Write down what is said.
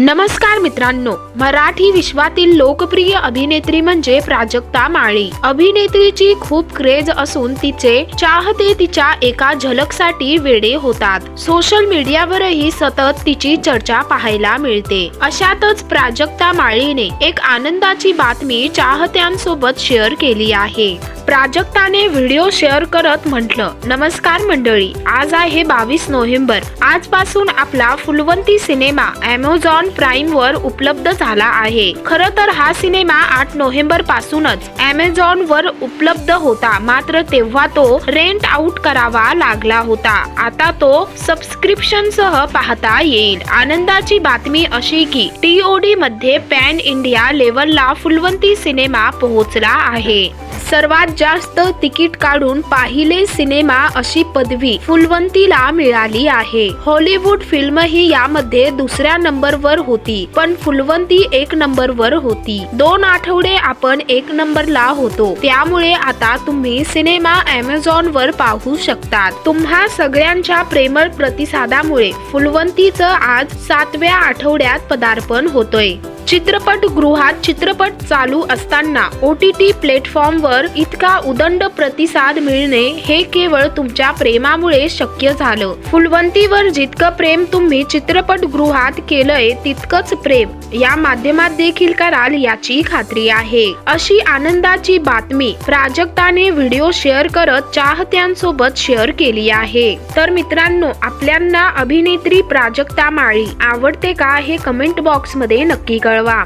नमस्कार मित्रांनो मराठी विश्वातील लोकप्रिय अभिनेत्री म्हणजे प्राजक्ता माळी. अभिनेत्रीची खूप क्रेज असून तिचे चाहते तिच्या एका झलकसाठी वेडे होतात. सोशल मीडियावरही सतत तिची चर्चा पाहायला मिळते. अशातच प्राजक्ता माळीने एक आनंदाची बातमी चाहत्यांसोबत शेअर केली आहे. प्राजक्ताने व्हिडिओ शेअर करत म्हटलं नमस्कार मंडळी आज आहे बावीस नोव्हेंबर. आजपासून आपला फुलवंती सिनेमा अमेझॉन प्राईम वर उपलब्ध झाला आहे. खर तर हा सिनेमा आठ नोव्हेंबर पासूनच अमेझॉन वर उपलब्ध होता. मात्र तेव्हा तो रेंट आउट करावा लागला होता. आता तो सबस्क्रिप्शन सह पाहता येईल. आनंदाची बातमी अशी की टीओडी मध्ये पॅन इंडिया लेवलला फुलवंती सिनेमा पोहोचला आहे. सर्वात जास्त तिकीट काढून पाहिले सिनेमा अशी पदवी फुलवंतीला मिळाली आहे. हॉलिवूड फिल्म ही यामध्ये दुसऱ्या नंबरवर होती पण फुलवंती एक नंबरवर होती. दोन आठवडे आपण एक नंबरला होतो. त्यामुळे आता तुम्ही सिनेमा अमेझॉन वर पाहू शकतात. तुम्हा सगळ्यांच्या प्रेमळ प्रतिसादामुळे फुलवंतीचं आज सातव्या आठवड्यात पदार्पण होतोय. चित्रपटगृहात चित्रपट चालू असताना ओ टी टी प्लॅटफॉर्मवर इतका उदंड प्रतिसाद मिळणे हे केवळ तुमच्या प्रेमामुळे शक्य झालं. फुलवंतीवर जितकं प्रेम तुम्ही चित्रपटगृहात केलंय तितकंच प्रेम या माध्यमात देखील कराल याची खात्री आहे. अशी आनंदाची बातमी प्राजक्ताने व्हिडिओ शेअर करत चाहत्यांसोबत शेअर केली आहे. तर मित्रांनो आपल्यांना अभिनेत्री प्राजक्ता माळी आवडते का हे कमेंट बॉक्समध्ये नक्की कळवा